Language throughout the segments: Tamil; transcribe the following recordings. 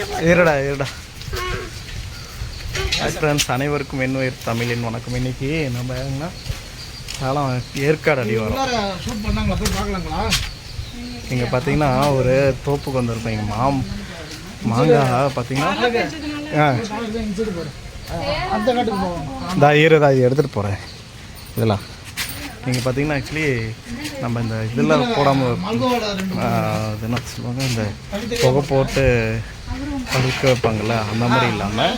இருடா இருடா. ஹாய் ஃப்ரெண்ட்ஸ் அனைவருக்கும் என்வயிர் தமிழின் வணக்கம். இன்னைக்கு நம்ம எங்கன்னா சேலம் ஏற்காடு அடி வரோம். இங்கே பார்த்தீங்கன்னா ஒரு தோப்புக்கு வந்திருக்கோம். இங்கே மாம் மாங்காய் பார்த்தீங்கன்னா காட்டுக்கு போவோம். இதா எடுத்துகிட்டு போகிறேன் இதெல்லாம். நீங்கள் பார்த்தீங்கன்னா ஆக்சுவலி நம்ம இந்த இதெல்லாம் போடாமல் என்ன சொல்லுவாங்க? இந்த புகை போட்டு படுக்க வைப்பாங்கள்ல அந்த மாதிரி இல்லாமல்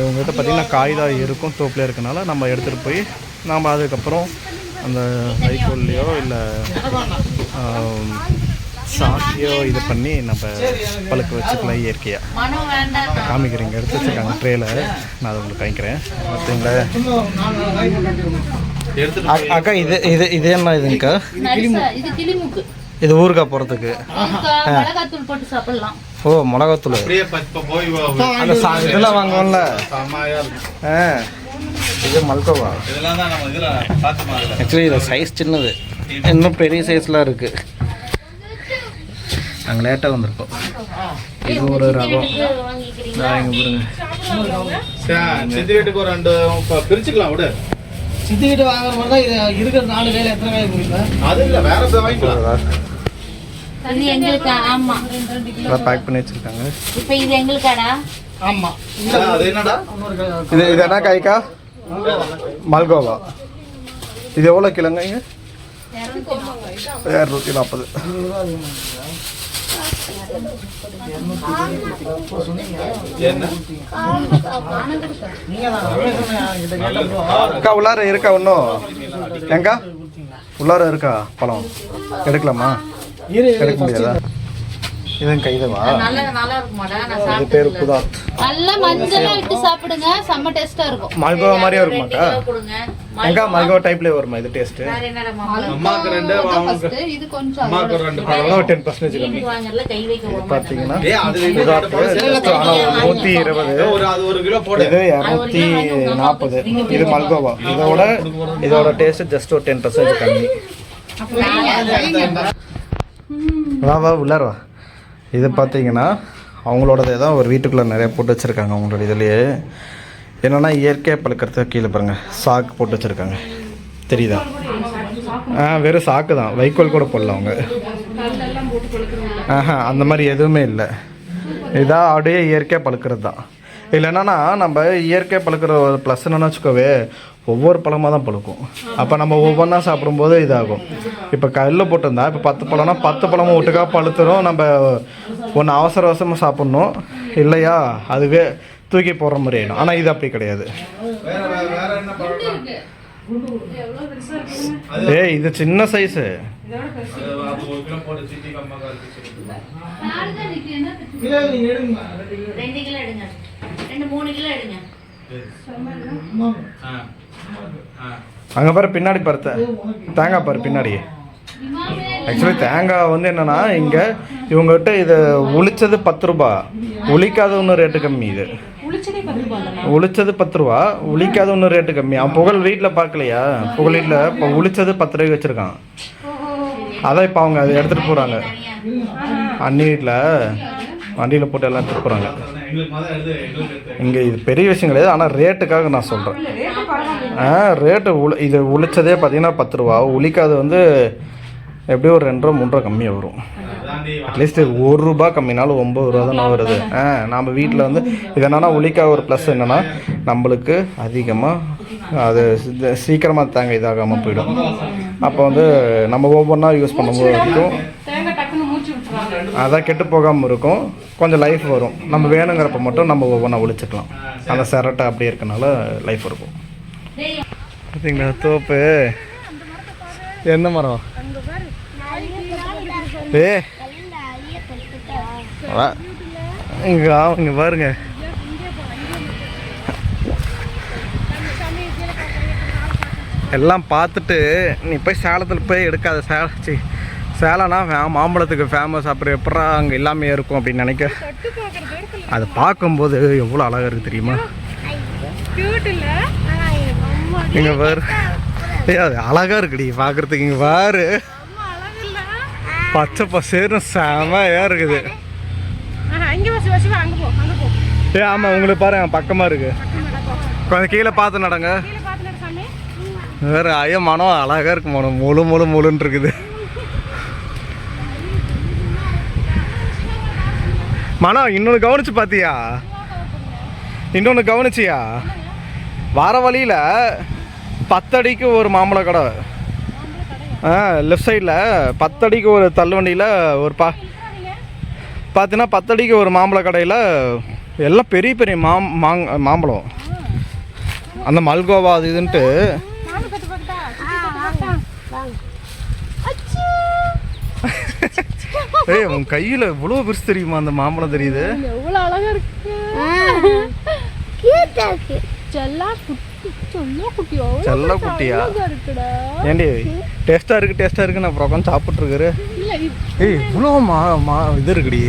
இவங்ககிட்ட பார்த்தீங்கன்னா காய் தான் இருக்கும் தோப்பில் இருக்கனால நம்ம எடுத்துகிட்டு போய் நாம் அதுக்கப்புறம் அந்த வைக்கோல்லையோ இல்லை சாக்கியோ இது பண்ணி நம்ம பழுக்க வச்சுக்கலாம் இயற்கையாக காமிக்கிறேன் இங்கே எடுத்து வச்சுருக்காங்க ட்ரேல. நான் அதை உங்களுக்கு காமிக்கிறேன். பார்த்தீங்களா அக்கா இது இது இது என்ன இதுங்கக்கா இது ஊறுகாய் மிளகாத்தூள் போட்டு சாப்பிடலாம். ஓ மிளகாத்தூள். அந்த சா இதெல்லாம் வாங்குவோம்ல. ஆ. இது மல்கோவா. ஆக்சுவலி இது சைஸ் சின்னது. இன்னும் பெரிய சைஸ்லாம் இருக்குது நாங்கள் லேட்டாக வந்திருக்கோம். இது ஒரு ரகம் இங்கே பாருங்க. சித்தி வீட்டுக்கு ஒரு ரெண்டு பிரிச்சுக்கலாம் விடு. சித்திக்கிட்ட வாங்குற மாதிரி தான் இது இருக்கிற நாலு வேலை எத்தனை வேலை முடியல அது இல்ல வேற வாங்கிக்கலாம். இது எங்களுக்கு? ஆமா. எல்லாம் பேக் பண்ணி வச்சுருக்காங்க. இப்ப இது எங்களுக்காடா? ஆமாம் அது என்னடா? இது இது என்ன காய்க்கா? மல்கோவா. இது எவ்வளோ கிலோங்க இங்க? இரநூத்தி நாற்பது. அக்கா உள்ளார இருக்கா இன்னும்? ஏங்கா உள்ளார இருக்கா? பழம். எடுக்கலாமா? எடுக்க முடியாதா இதுவும் கைதவா? நல்லா நல்லா இருக்குமாடா நான் இது சாப்பிட்டது பேர் இல்ல. புதாத். நல்லா மஞ்சளா விட்டு சாப்பிடுங்க. செம்ம டேஸ்டா இருக்கும். மல்கோவா மாதிரியே கொடுங்க. எங்கா மல்கோவா டைப்லேயே வருமா இது டேஸ்ட்டு வேற என்னடா மாம்பழம் அம்மாக்கு ரெண்டு அவனுக்கு இது கொஞ்சம் அம்மாக்கு ரெண்டு. அவ்வளோ டென் பர்சன்டேஜ் கம்மி. வீட்டுக்கு வாங்குறதுல கை வைக்க விட மாட்டாங்க. பார்த்தீங்கன்னா ஏய், அது இது புதாத்து ஆனால் நூற்றி இருபது. ஒரு அது ஒரு கிலோ போடு. இது இரநூத்தி நாற்பது. இது மல்கோவா. இதோட இதோட டேஸ்ட் ஜஸ்ட் ஒரு டென் பர்சன்டேஜ் கம்மி. வா வா உள்ளார வா. இது பார்த்தீங்கன்னா அவங்களோடது தான் ஒரு வீட்டுக்குள்ளே நிறைய போட்டு வச்சுருக்காங்க அவங்களோட இதுலேயே. என்னென்னா இயற்கையாக பழுக்கிறதுக்கு கீழே பாருங்கள் சாக்கு போட்டு வச்சுருக்காங்க. தெரியுதா? ஆ வெறும் சாக்கு தான். வைக்கோல் கூட போடல அவங்க. ஆஹா அந்த மாதிரி எதுவுமே இல்லை. இதான் அப்படியே இயற்கையாக பழுக்கிறது தான். இதில் என்னன்னா நம்ம இயற்கை பழுக்கிற ஒரு ப்ளஸ் என்னன்னு வச்சுக்கோவே ஒவ்வொரு பழமாக தான் பழுக்கும். அப்போ நம்ம ஒவ்வொன்றா சாப்பிடும்போது இதாகும். இப்போ கல்லில் போட்டிருந்தா இப்போ பத்து பழம்னா பத்து பழமும் ஒட்டுக்கா பழுத்துரும். நம்ம ஒன்று அவசர அவசரமாக சாப்பிட்ணும். இல்லையா? அதுவே தூக்கி போடுற மாதிரி ஆயிடும். ஆனால் இது அப்படி கிடையாது. ஏய் இது சின்ன சைஸு ரெண்டு கிலோ எடுங்க ரெண்டு மூணு கிலோ எடுங்க அங்கே பாரு பின்னாடி பருத்த. தேங்காய் பாரு பின்னாடி ஆக்சுவலி தேங்காய் வந்து என்னன்னா இங்கே இவங்ககிட்ட இதை உளிச்சது பத்து ரூபா. உளிக்காத ஒன்று ரேட்டு கம்மி இது. உளிச்சது பத்து ரூபா உளிக்காத ஒன்று ரேட்டு கம்மி. அவன் புகழ் வீட்டில் பார்க்கலையா? புகழ் வீட்டில் இப்போ உளிச்சது பத்து ரூபாய்க்கு வச்சுருக்கான். அதான் இப்போ அவங்க அதை எடுத்துகிட்டு போகிறாங்க அண்ணி வீட்டில் வண்டியில் போட்டு எல்லாம் எடுத்துகிட்டு போகிறாங்க இங்கே இது பெரிய விஷயம் கிடையாது. ஆனால் ரேட்டுக்காக நான் சொல்கிறேன் ஆ ரேட்டு உளி இது உளிச்சதே பார்த்தீங்கன்னா பத்து ரூபா. உளிக்காது வந்து எப்படியும் ஒரு ரெண்டு ரூபா மூணு ரூபா கம்மியாக வரும் அட்லீஸ்ட் ஒரு ரூபா கம்மினாலும் ஒம்பது ரூபா தான் வருது. ஆ நம்ம வீட்டில் வந்து இது என்னன்னா ஒரு ப்ளஸ் என்னென்னா நம்மளுக்கு அதிகமாக அது சி- சீக்கிரமா தேங்காய் இதாகாமல் போயிடும். அப்போ வந்து நம்ம ஒவ்வொன்றா யூஸ் பண்ணும்போது வரைக்கும் அதான் கெட்டு போகாமல் இருக்கும். கொஞ்சம் லைஃப் வரும். நம்ம வேணுங்கிறப்ப மட்டும் நம்ம ஒவ்வொன்றா ஒழிச்சுக்கலாம் அந்த சிரட்டை அப்படியே இருக்கனால லைஃப் இருக்கும். பார்த்தீங்களா தோப்பு? என்ன மரம்? ஏ. இங்க இங்க பாருங்க. எல்லாம் பார்த்துட்டு நீ போய் சேலத்தில் போய் எடுக்காத சேல சி சேலம்னா ஃபே- மாம்பழத்துக்கு ஃபேமஸ் அப்புறம் எப்படா அங்கே எல்லாமே இருக்கும் அப்படின்னு நினைக்க. அதை பார்க்கும்போது எவ்வளோ அழகாக இருக்குது தெரியுமா? இங்கே பாரு. அது அழகாக இருக்குடி பார்க்குறதுக்கு இங்கே பாரு. பச்சை பசேர்னு செமையாக இருக்குது. ஏ ஆமாம் உங்களுக்கு பாருங்க பக்கமாக இருக்கு. கொஞ்சம் கீழே பார்த்து நடங்க. வேற ஐயோ மனம் அழகா இருக்கு மனம். முழு முழு முழுன்னு இருக்குது. மனம் இன்னொன்று கவனிச்சு பார்த்தியா இன்னொன்று கவனிச்சியா? வர வழியில் பத்தடிக்கு ஒரு மாம்பழ கடை. ஆ லெஃப்ட் சைடில் பத்தடிக்கு ஒரு தள்ளுவண்டியில் ஒரு பா பார்த்தீங்கன்னா பத்தடிக்கு ஒரு மாம்பழ கடையில் எல்லாம் பெரிய பெரிய மாம் மாங் மாம்பழம். அந்த மல்கோவா அது இதுன்ட்டு. ஏய் உன் கையில் இவ்வளோ பெருசு தெரியுமா அந்த மாம்பழம் தெரியுது? எவ்வளவு அழகா இருக்கு. செல்லா குட்டி செல்லா குட்டியோ? ஏண்டி டேஸ்ட்டாக இருக்கு டேஸ்ட்டாக இருக்குன்னு அப்புறம் உட்காந்து இல்ல இது ஏய் இவ்வளோ மா மா இது இருக்குடி.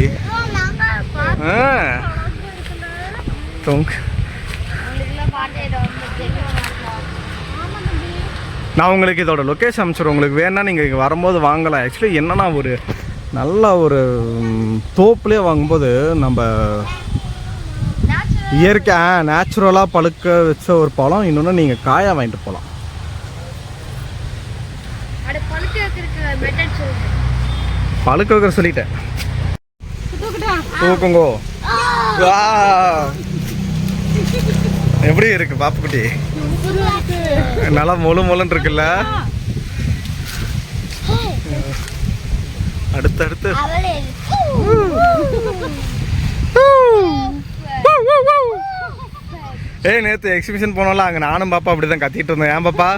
தொங்கு. நான் உங்களுக்கு இதோட லொக்கேஷன் அனுப்பிச்சிடுறேன். உங்களுக்கு வேணா நீங்கள் இங்கே வரும்போது வாங்கலாம். ஆக்சுவலி என்னன்னா ஒரு நல்ல ஒரு தோப்புலேயே வாங்கும்போது நம்ம இயற்கை நேச்சுரலாக பழுக்க வச்ச ஒரு பழம் இன்னொன்று நீங்கள் காயாக வாங்கிட்டு போகலாம் பழுக்க வைக்கிற சொல்லிட்டேன். தூக்குங்கோ. வா. எப்படி இருக்கு பாப்புக்குட்டி? நல்லா முழு முழுன்னு இருக்குல்ல? அடுத்து ஏய் நேத்து எக்ஸிபிஷன் போனோம்ல அங்க நானும் பாப்பா அப்படிதான் கத்திட்டு இருந்தோம். ஏன் பாப்பா?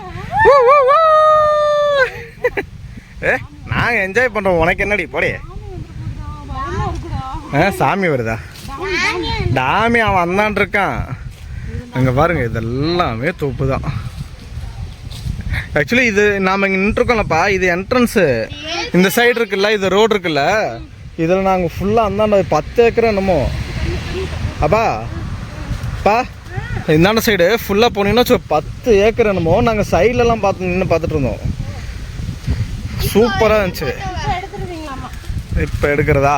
ஏ நாங்க என்ஜாய் பண்றோம். உனக்கு என்னடி? போடே. ஆ சாமி வருதா? டாமி அவன் வந்தான் இருக்கான். அங்க பாருங்க இதெல்லாமே தோப்பு தான் ஆக்சுவலி இது நாம இங்க நின்றுருக்கோம்லப்பா. இது என்ட்ரன்ஸு இந்த சைடு இருக்குல்ல இது ரோடு இருக்குல்ல. இதில் நாங்கள் ஃபுல்லாக அந்தாண்ட பத்து ஏக்கர் என்னமோ. அப்பா பா. இந்தாண்ட சைடு ஃபுல்லாக போனீங்கன்னா பத்து ஏக்கர் என்னமோ நாங்கள் சைட்லலாம் பார்த்து நின்று பார்த்துட்டு இருந்தோம். சூப்பராக இருந்துச்சு. இப்போ எடுக்கிறதா?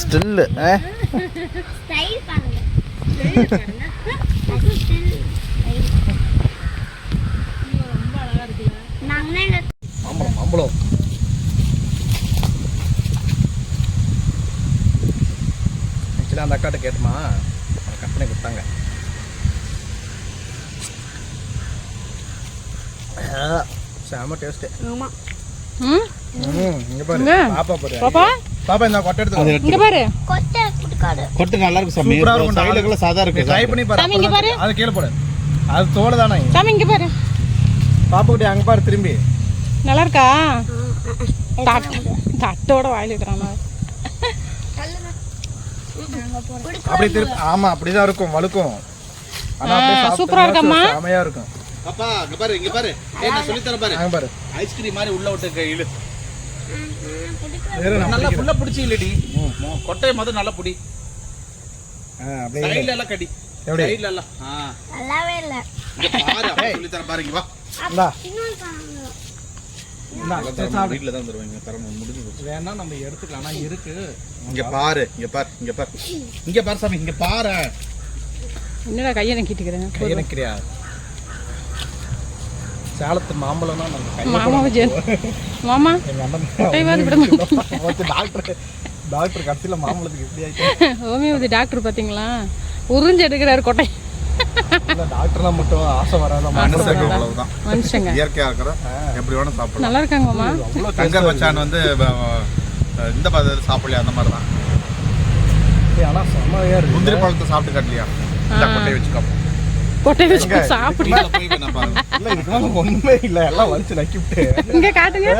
ஸ்டில்லு மாம்பழம் மாம்பழம். ஆக்சுவலாக அந்த அக்காட்ட கேட்டுமா? பண்ணி கொடுத்தாங்க. ஆ, செம ம்? இங்கே பாரு? பாப்பா பாரு. பாப்பா? பாப்பா இந்த கொட்டை எடுத்து இங்க பாரு. கொட்டை நல்லா இருக்கு சாமி. சைடுல சாதா இருக்கு ட்ரை பண்ணி பாரு. சாமி, இங்க பாரு. அது கீழே போடு. அது தோலை தானே. சாமி இங்க பாரு. பாப்பா குட்டி அங்கே பாரு திரும்பி. நல்லா இருக்கா? தட்டு தட்டோட வாயில் அப்படி திருப்பி ஆமா அப்படிதான் இருக்கும் வழுக்கும். ஆனா அப்படியே சூப்பரா இருக்கம்மா. செமையா இருக்கும். அப்பா இங்க பாரு இங்க பாரு. ஏய் நான் சொல்லி தரேன் பாரு. அங்க பாரு. ஐஸ்கிரீம் மாதிரி உள்ள விட்டு க- இழு. நல்லா. ஃபுல்லா பிடிச்சி இல்லடி கொட்டையை மொதல் நல்லா பிடி. சைடுல எல்லாம் கடி? சைடுல எல்லாம் நல்லாவே இல்ல. இங்க பாரு சொல்லி தரேன் பாரு இங்க வா. இந்தா இன்னொரு காணுங்க. இந்தா, சரி, சாப்பிடு. வீட்ல தான் தருவாங்க தரணும் முடிஞ்சு போச்சு. வேணா நம்ம எடுத்துக்கலாம். ஆனா இருக்கு. இங்க பாரு இங்க பாரு இங்க பாரு. இங்க பாரு சாமி இங்க பாரு. என்னடா கையை நக்கிட்டு இருக்கிறேன் கையணைக்கிறியா சேலத்து மாம்பழம்னா நம்ம கையை மாமாவை ஜென் மாமா விட வந்து டாக்டர் டாக்டர் கடைசியில் மாம்பழத்துக்கு இப்படி ஹோமியோபதி டாக்டர் பாத்தீங்களா? உறிஞ்சு எடுக்கிறாரு கொட்டை. டாக்டர்னா மட்டும் ஆசை வராத மனுஷங்க. அவ்வளவுதான். மனுஷங்க. இயற்கையா இருக்கிற எப்படி வேணும் சாப்பிடலாம். நல்லா இருக்காங்க மாமா அவ்வளோ தங்கர் பச்சான் வந்து இந்த பதம் சாப்பிடலையா? அந்த மாதிரி தான் ஆனால் செம்மையாக இருக்கு. முந்திரி பழத்தை சாப்பிட்டு காட்டலையா? இந்த கொட்டையை வச்சுக்கோ கொட்டை வச்சு சாப்பிடு மேல போய் வேணா பாருங்க. இல்லை எல்லாம் வலிச்சு நக்கிவிட்டு. இங்க காட்டுங்க.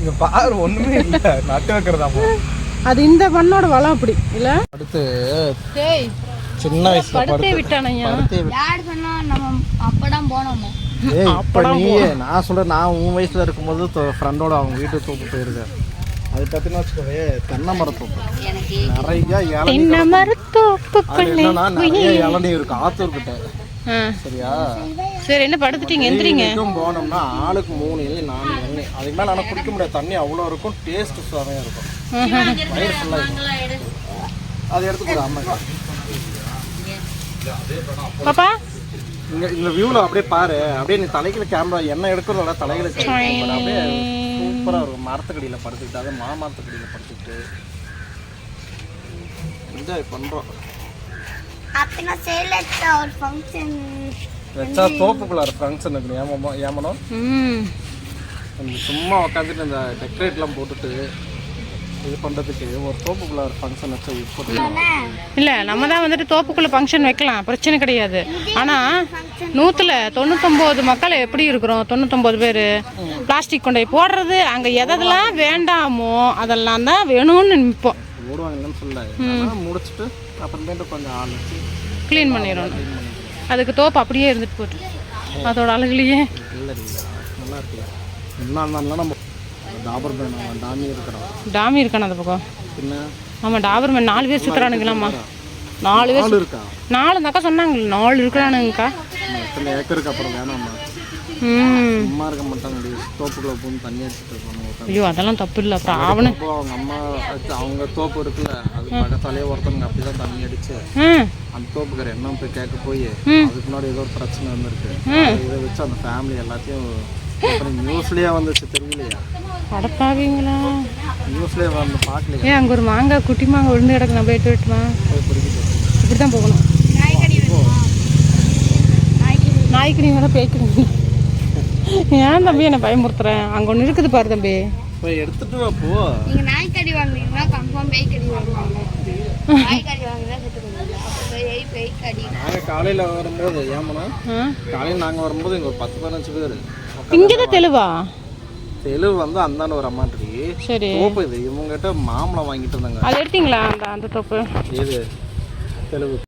இங்கே பாரு ஒன்றுமே இல்லை. நட்டு வைக்கிறதாமா அது இந்த மண்ணோட வளம் அப்படி இல்ல? அடுத்து டேய் சின்ன வயசுல படுத்தே விட்டானையா விட்டு யார் சொன்னா நம்ம அப்பதான் போனோமோ? ஏய் இப்போ அப்படம் நீ நான் சொல்கிறேன் நான் உன் வயசில் இருக்கும்போது ஃப்ரெண்டோட அவங்க வீட்டுக்கு தூக்கு போயிருக்கேன் அது பார்த்தீங்கன்னா வச்சுக்கோவே தென்னை மரத்தோப்பு எனக்கு நிறைய இளநீ நிறைய இளநீ இருக்கும் ஆத்தூர் கிட்ட ஆ, சரியா? சரி என்ன படுத்துட்டீங்க? எந்திரிங்க. டெய்லிக்கும் போனோம்னா ஆளுக்கு மூணு இளநீ நாலு இளநீ. அதுக்கு மேலே ஆனால் குடிக்க முடியாது. தண்ணி அவ்வளோ இருக்கும் டேஸ்ட் செமையாக இருக்கும். வயிறு ஃபுல்லாக இருக்கும் அதை எடுத்துக்கூட அம்மா பாப்பா? இங்க இந்த வியூல அப்படியே பாரு. அப்படியே நீ தலையில கேமரா என்ன எடுக்கிறதோட தலையில கேமரா அப்படியே சூப்பரா இருக்கும். மரத்துக்கடியில படுத்துக்கிட்டு அது மாமரத்துக்கடியில படுத்துக்கிட்டு. என்ஜாய் பண்றோம். அப்பனா சேலத்துல ஒரு ஃபங்க்ஷன் வச்சா தோப்புக்குள்ள ஃபங்க்ஷன் இருக்கு. ஏமாமோ ஏமனோ ம். சும்மா உட்காந்துட்டு இந்த டெக்கரேட்லாம் போட்டுட்டு இது பண்ணுறதுக்கு ஒரு தோப்புக்குள்ள ஒரு ஃபங்க்ஷன் வச்சு போட்டு இல்லை நம்ம தான் வந்துட்டு தோப்புக்குள்ளே ஃபங்க்ஷன் வைக்கலாம். பிரச்சனை கிடையாது. ஆனால் நூற்றில் தொண்ணூத்தொம்பது மக்கள் எப்படி இருக்கிறோம்? தொண்ணூத்தொம்பது பேர். பிளாஸ்டிக் கொண்டு போய் போடுறது அங்கே எதெல்லாம் வேண்டாமோ அதெல்லாம் தான் வேணும்னு நிற்போம் ஓடுவாங்கன்னு சொல்ல. முடிச்சுட்டு அப்புறமேட்டு கொஞ்சம் ஆள் வச்சு க்ளீன் பண்ணிடணும் அதுக்கு தோப்பு அப்படியே இருந்துட்டு போட்டு அதோட அழகுலையே. இல்லை நல்லா இருந்தாலும் நம்ம டாபர் வேணும் டாமி இருக்கிறோம் டாமி இருக்கான அந்த பக்கம். பின்ன ஆமாம் டாபர்மேன் நாலு பேர் சுற்றுறானுங்களாம்மா நாலு பேர் இருக்கா? நாலு அக்கா சொன்னாங்க நாலு இருக்கிறானுங்கக்கா. எத்தனை ஏக்கருக்கு அப்புறம் வேணாம்மா? ம். சும்மா இருக்க மாட்டாங்க தோப்புக்குள்ள போய் தண்ணி அடிச்சுட்டு இருப்பாங்க. ஐயோ அதெல்லாம் தப்பு இல்லை. அப்புறம் அப்போ அவங்க அம்மா அவங்க தோப்பு இருக்குல்ல அது பக்கத்தாலே ஒருத்தவங்க அப்படிதான் தண்ணி அடிச்சு அந்த தோப்புக்கார என்ன போய் கேட்க போய். அதுக்கு முன்னாடி ஏதோ ஒரு பிரச்சனை வந்திருக்கு. ம். இதை வச்சு அந்த ஃபேமிலி எல்லாத்தையும் அப்புறம் நியூஸ்லயே வந்துச்சு தெரியலையா? அடப்பாவீங்களா ஏன் அங்கே ஒரு மாங்காய் குட்டி மாங்காய் விழுந்து கிடக்கு. நான் போயிட்டு விட்டுமா? இப்படி தான் போகணும். நாய்க்கு நீங்கள் தான் பேய்க்கிறீங்க ஏன் தம்பி என்னை பயமுறுத்துறேன் அங்கே ஒன்று இருக்குது பாரு தம்பி. போய் எடுத்துட்டு வா போ. நீங்க நாய்க்கடி வாங்குறீங்கன்னா கன்ஃபார்ம் பேய் கடி வாங்குவாங்க. நாய்க்கடி வாங்குறதா கற்றுக்கணும் பேய் பேய் கடி நாங்க காலையில வரும்போது ஏமனா காலையில நாங்க வரும்போது இங்க ஒரு பத்து பதினஞ்சு பேர். இங்கே தான் தெளிவா வந்து அந்தாண்ட ஒரு அம்மாட்டி சரி. தோப்பு இது. இவங்ககிட்ட மாம்பழம் வாங்கிட்டு இருந்தாங்க அது எடுத்தீங்களா அந்த அந்த தோப்பு? ஏது தெலுங்கு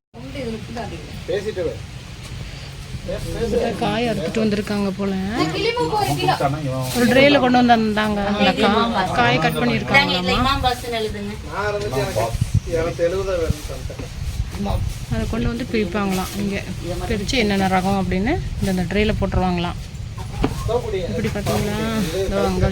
பேசிட்டு. காய் அறுத்துட்டு வந்திருக்காங்க போல. ஒரு ட்ரேல கொண்டு வந்திருந்தாங்க அந்த அக்கா காய் கட் சொல்லிட்டேன். அதை கொண்டு வந்து பிரிப்பாங்களாம் இங்கே. பிரித்து என்னென்ன ரகம் அப்படின்னு இந்த இந்த ட்ரேல போட்டுருவாங்களாம். இப்படி பார்த்தீங்களா இதோ அங்கே